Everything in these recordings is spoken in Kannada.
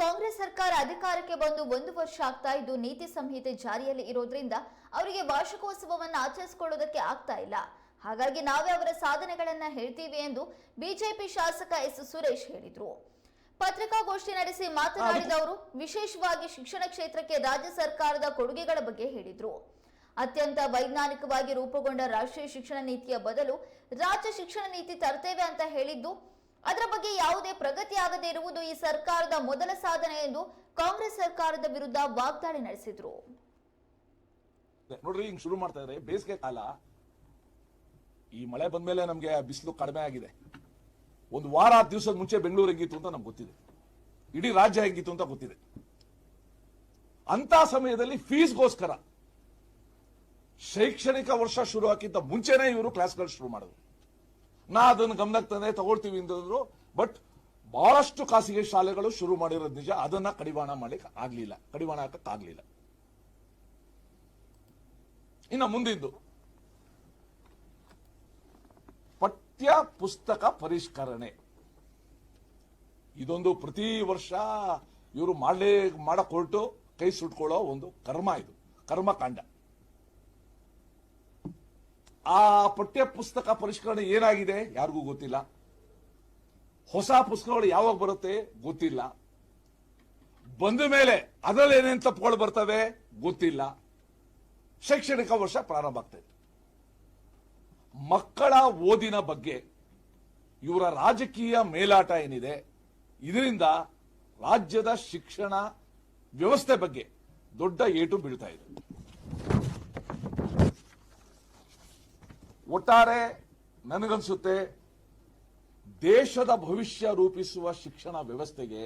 ಕಾಂಗ್ರೆಸ್ ಸರ್ಕಾರ ಅಧಿಕಾರಕ್ಕೆ ಬಂದು ಒಂದು ವರ್ಷ ಆಗ್ತಾ ಇದ್ದು, ನೀತಿ ಸಂಹಿತೆ ಜಾರಿಯಲ್ಲಿ ಇರೋದ್ರಿಂದ ಅವರಿಗೆ ವಾರ್ಷಿಕೋತ್ಸವವನ್ನು ಆಚರಿಸಿಕೊಳ್ಳೋದಕ್ಕೆ ಆಗ್ತಾ ಇಲ್ಲ. ಹಾಗಾಗಿ ನಾವೇ ಅವರ ಸಾಧನೆಗಳನ್ನ ಹೇಳ್ತೀವಿ ಎಂದು ಬಿಜೆಪಿ ಶಾಸಕ ಎಸ್. ಸುರೇಶ್ ಹೇಳಿದ್ರು. ಪತ್ರಿಕಾಗೋಷ್ಠಿ ನಡೆಸಿ ಮಾತನಾಡಿದ ಅವರು, ವಿಶೇಷವಾಗಿ ಶಿಕ್ಷಣ ಕ್ಷೇತ್ರಕ್ಕೆ ರಾಜ್ಯ ಸರ್ಕಾರದ ಕೊಡುಗೆಗಳ ಬಗ್ಗೆ ಹೇಳಿದ್ರು. ಅತ್ಯಂತ ವೈಜ್ಞಾನಿಕವಾಗಿ ರೂಪುಗೊಂಡ ರಾಷ್ಟ್ರೀಯ ಶಿಕ್ಷಣ ನೀತಿಯ ಬದಲು ರಾಜ್ಯ ಶಿಕ್ಷಣ ನೀತಿ ತರ್ತೇವೆ ಅಂತ ಹೇಳಿದ್ದು ಅದರ ಬಗ್ಗೆ ಯಾವುದೇ ಪ್ರಗತಿ ಆಗದೇ ಇರುವುದು ಈ ಸರ್ಕಾರದ ಮೊದಲ ಸಾಧನೆ ಎಂದು ಕಾಂಗ್ರೆಸ್ ಸರ್ಕಾರದ ವಿರುದ್ಧ ವಾಗ್ದಾಳಿ ನಡೆಸಿದ್ರು. ನೋಡ್ರಿ, ಹಿಂಗ್ ಶುರು ಮಾಡ್ತಾ ಇದ್ರೆ ಬೇಸಿಗೆ ಕಾಲ ಈ ಮಳೆ ಬಂದ್ಮೇಲೆ ನಮ್ಗೆ ಬಿಸಿಲು ಕಡಿಮೆ ಆಗಿದೆ. ಒಂದು ವಾರ ದಿವಸದ ಮುಂಚೆ ಬೆಂಗಳೂರು ಹೆಂಗಿತ್ತು ಅಂತ ನಮ್ಗೆ ಗೊತ್ತಿದೆ. ಇಡೀ ರಾಜ್ಯ ಹೆಂಗಿತ್ತು ಅಂತ ಗೊತ್ತಿದೆ. ಅಂತ ಸಮಯದಲ್ಲಿ ಫೀಸ್ಗೋಸ್ಕರ ಶೈಕ್ಷಣಿಕ ವರ್ಷ ಶುರು ಹಾಕಿದ್ದ ಮುಂಚೆನೆ ಇವರು ಕ್ಲಾಸ್ಗಳು ಶುರು ಮಾಡಿದ್ರು. ನಾ ಅದನ್ನು ಗಮನಕ್ಕೆ ತಂದೆ ತಗೊಳ್ತೀವಿ ಅಂತಂದ್ರು ಬಟ್ ಬಹಳಷ್ಟು ಖಾಸಗಿ ಶಾಲೆಗಳು ಶುರು ಮಾಡಿರೋದು ನಿಜ. ಅದನ್ನ ಕಡಿವಾಣ ಮಾಡ್ಲಿಕ್ಕೆ ಆಗ್ಲಿಲ್ಲ. ಕಡಿವಾಣ ಹಾಕಕ್ಕೆ ಆಗ್ಲಿಲ್ಲ ಇನ್ನು ಮುಂದಿದ್ದು. ಪಠ್ಯ ಪುಸ್ತಕ ಪರಿಷ್ಕರಣೆ. ಇದೊಂದು ಪ್ರತಿ ವರ್ಷ ಇವರು ಮಾಡಲೇ ಮಾಡಕ್ ಹೊರಟು ಕೈ ಸುಟ್ಕೊಳ್ಳೋ ಒಂದು ಕರ್ಮ ಇದು. ಕರ್ಮಕಾಂಡ. ಆ ಪಠ್ಯ ಪುಸ್ತಕ ಪರಿಷ್ಕರಣೆ ಏನಾಗಿದೆ? ಯಾರಿಗೂ ಗೊತ್ತಿಲ್ಲ. ಹೊಸ ಪುಸ್ತಕಗಳು ಯಾವಾಗ ಬರುತ್ತೆ? ಗೊತ್ತಿಲ್ಲ. ಬಂದ ಮೇಲೆ ಅದರಲ್ಲಿ ಏನೇನು ತಪ್ಪುಗಳು ಬರ್ತವೆ? ಗೊತ್ತಿಲ್ಲ. ಶೈಕ್ಷಣಿಕ ವರ್ಷ ಪ್ರಾರಂಭ ಆಗ್ತದೆ. ಮಕ್ಕಳ ಓದಿನ ಬಗ್ಗೆ, ಇವರ ರಾಜಕೀಯ ಮೇಲಾಟ ಏನಿದೆ? ಇದರಿಂದ ರಾಜ್ಯದ ಶಿಕ್ಷಣ ವ್ಯವಸ್ಥೆ ಬಗ್ಗೆ ದೊಡ್ಡ ಏಟು ಬೀಳ್ತಾ ಇದೆ. ಒಟ್ಟಾರೆ ನನಗನ್ಸುತ್ತೆ ದೇಶದ ಭವಿಷ್ಯ ರೂಪಿಸುವ ಶಿಕ್ಷಣ ವ್ಯವಸ್ಥೆಗೆ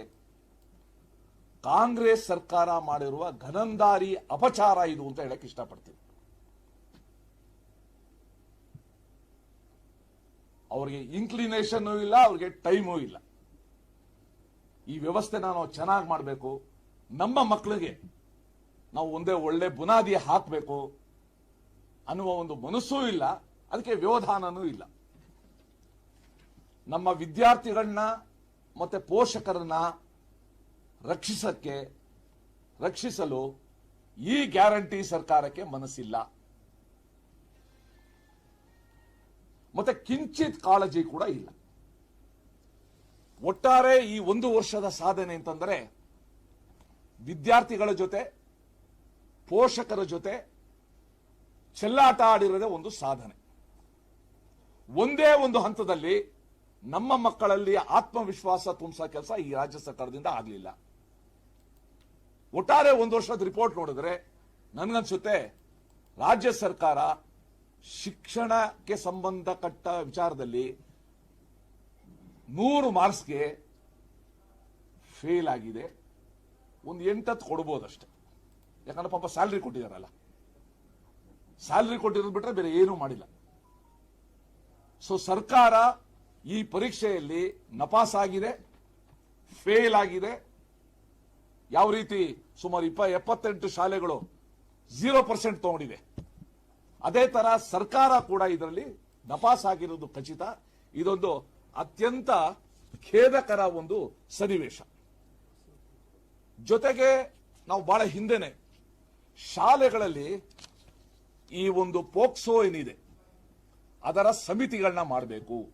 ಕಾಂಗ್ರೆಸ್ ಸರ್ಕಾರ ಮಾಡಿರುವ ಘನಂದಾರಿ ಅಪಚಾರ ಇದು ಅಂತ ಹೇಳಕ್ ಇಷ್ಟಪಡ್ತೀನಿ. ಅವರಿಗೆ ಇನ್ಕ್ಲಿನೇಷನ್ ಇಲ್ಲ, ಅವ್ರಿಗೆ ಟೈಮೂ ಇಲ್ಲ. ಈ ವ್ಯವಸ್ಥೆನ ನಾವು ಚೆನ್ನಾಗಿ ಮಾಡಬೇಕು. ನಮ್ಮ ಮಕ್ಕಳಿಗೆ ನಾವು ಒಂದೇ ಒಳ್ಳೆ ಬುನಾದಿ ಹಾಕಬೇಕು ಅನ್ನುವ ಒಂದು ಮನಸ್ಸೂ ಇಲ್ಲ. ಅದಕ್ಕೆ ವ್ಯವಧಾನನೂ ಇಲ್ಲ. ನಮ್ಮ ವಿದ್ಯಾರ್ಥಿಗಳನ್ನ ಮತ್ತೆ ಪೋಷಕರನ್ನ ರಕ್ಷಿಸಕ್ಕೆ, ರಕ್ಷಿಸಲು ಈ ಗ್ಯಾರಂಟಿ ಸರ್ಕಾರಕ್ಕೆ ಮನಸ್ಸಿಲ್ಲ. ಮತ್ತೆ ಕಿಂಚಿತ್ ಕಾಳಜಿ ಕೂಡ ಇಲ್ಲ. ಒಟ್ಟಾರೆ ಈ ಒಂದು ವರ್ಷದ ಸಾಧನೆ ಅಂತಂದ್ರೆ ವಿದ್ಯಾರ್ಥಿಗಳ ಜೊತೆ, ಪೋಷಕರ ಜೊತೆ ಚೆಲ್ಲಾಟ ಆಡಿರೋದೇ ಒಂದು ಸಾಧನೆ. ಒಂದೇ ಒಂದು ಹಂತದಲ್ಲಿ ನಮ್ಮ ಮಕ್ಕಳಲ್ಲಿ ಆತ್ಮವಿಶ್ವಾಸ ತುಂಬಿಸೋ ಕೆಲಸ ಈ ರಾಜ್ಯ ಸರ್ಕಾರದಿಂದ ಆಗಲಿಲ್ಲ. ಒಟ್ಟಾರೆ ಒಂದು ವರ್ಷದ ರಿಪೋರ್ಟ್ ನೋಡಿದ್ರೆ ನನಗನ್ಸುತ್ತೆ ರಾಜ್ಯ ಸರ್ಕಾರ ಶಿಕ್ಷಣಕ್ಕೆ ಸಂಬಂಧಪಟ್ಟ ವಿಚಾರದಲ್ಲಿ ನೂರು ಮಾರ್ಕ್ಸ್ಗೆ ಫೇಲ್ ಆಗಿದೆ. ಒಂದು ಎಂಟತ್ತು ಕೊಡ್ಬೋದಷ್ಟೆ. ಯಾಕಂದ್ರೆ ಪಾಪ ಸ್ಯಾಲ್ರಿ ಕೊಟ್ಟಿದಾರಲ್ಲ. ಸ್ಯಾಲ್ರಿ ಕೊಟ್ಟಿರೋದು ಬಿಟ್ರೆ ಬೇರೆ ಏನೂ ಮಾಡಿಲ್ಲ. ಸೊ ಸರ್ಕಾರ ಈ ಪರೀಕ್ಷೆಯಲ್ಲಿ ನಪಾಸಾಗಿದೆ ಫೇಲ್ ಆಗಿದೆ ಯಾವ ರೀತಿ ಸುಮಾರು ಇಪ್ಪ ಎಪ್ಪತ್ತೆಂಟು ಶಾಲೆಗಳು ಝೀರೋ ಪರ್ಸೆಂಟ್ ತಗೊಂಡಿದೆ ಅದೇ ತರ ಸರ್ಕಾರ ಕೂಡ ಇದರಲ್ಲಿ ನಪಾಸ್ ಆಗಿರೋದು ಖಚಿತ ಇದೊಂದು ಅತ್ಯಂತ ಖೇದಕರ ಒಂದು ಸನ್ನಿವೇಶ ಜೊತೆಗೆ ನಾವು ಬಹಳ ಹಿಂದೆನೆ ಶಾಲೆಗಳಲ್ಲಿ ಈ ಒಂದು ಪೋಕ್ಸೋ ಏನಿದೆ ಅದರ ಸಮಿತಿಗಳನ್ನ ಮಾಡಬೇಕು.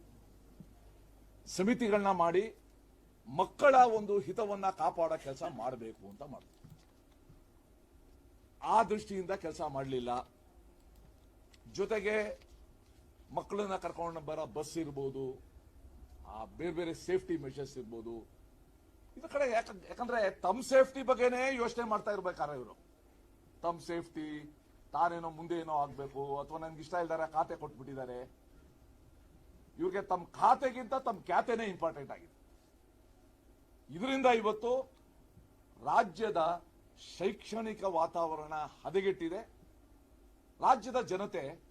ಸಮಿತಿಗಳನ್ನ ಮಾಡಿ ಮಕ್ಕಳ ಒಂದು ಹಿತವನ್ನ ಕಾಪಾಡೋ ಕೆಲಸ ಮಾಡಬೇಕು ಅಂತ ಮಾಡ್ತೀವಿ. ಆ ದೃಷ್ಟಿಯಿಂದ ಕೆಲಸ ಮಾಡಲಿಲ್ಲ. ಜೊತೆಗೆ ಮಕ್ಕಳನ್ನ ಕರ್ಕೊಂಡು ಬರೋ ಬಸ್ ಇರ್ಬೋದು, ಆ ಬೇರೆ ಬೇರೆ ಸೇಫ್ಟಿ ಮೆಷರ್ಸ್ ಇರ್ಬೋದು. ಇದ್ರ ಕಡೆ ಯಾಕ- ಯಾಕಂದ್ರೆ ತಮ್ಮ ಸೇಫ್ಟಿ ಬಗ್ಗೆನೇ ಯೋಚನೆ ಮಾಡ್ತಾ ಇರ್ಬೇಕಾರೆ ಇವರು. ತಮ್ಮ ಸೇಫ್ಟಿ ತಾನೇನೋ ಮುಂದೆ ಏನೋ ಆಗ್ಬೇಕು, ಅಥವಾ ನನ್ಗೆ ಇಷ್ಟ ಇಲ್ದಾರೆ ಖಾತೆ ಕೊಟ್ಬಿಟ್ಟಿದ್ದಾರೆ. ಇವ್ರಿಗೆ ತಮ್ಮ ಖಾತೆಗಿಂತ ತಮ್ಮ ಖ್ಯಾತೆನೇ ಇಂಪಾರ್ಟೆಂಟ್ ಆಗಿದೆ. ಇದರಿಂದ ಇವತ್ತು ರಾಜ್ಯದ ಶೈಕ್ಷಣಿಕ ವಾತಾವರಣ ಹದಗೆಟ್ಟಿದೆ. ರಾಜ್ಯದ ಜನತೆ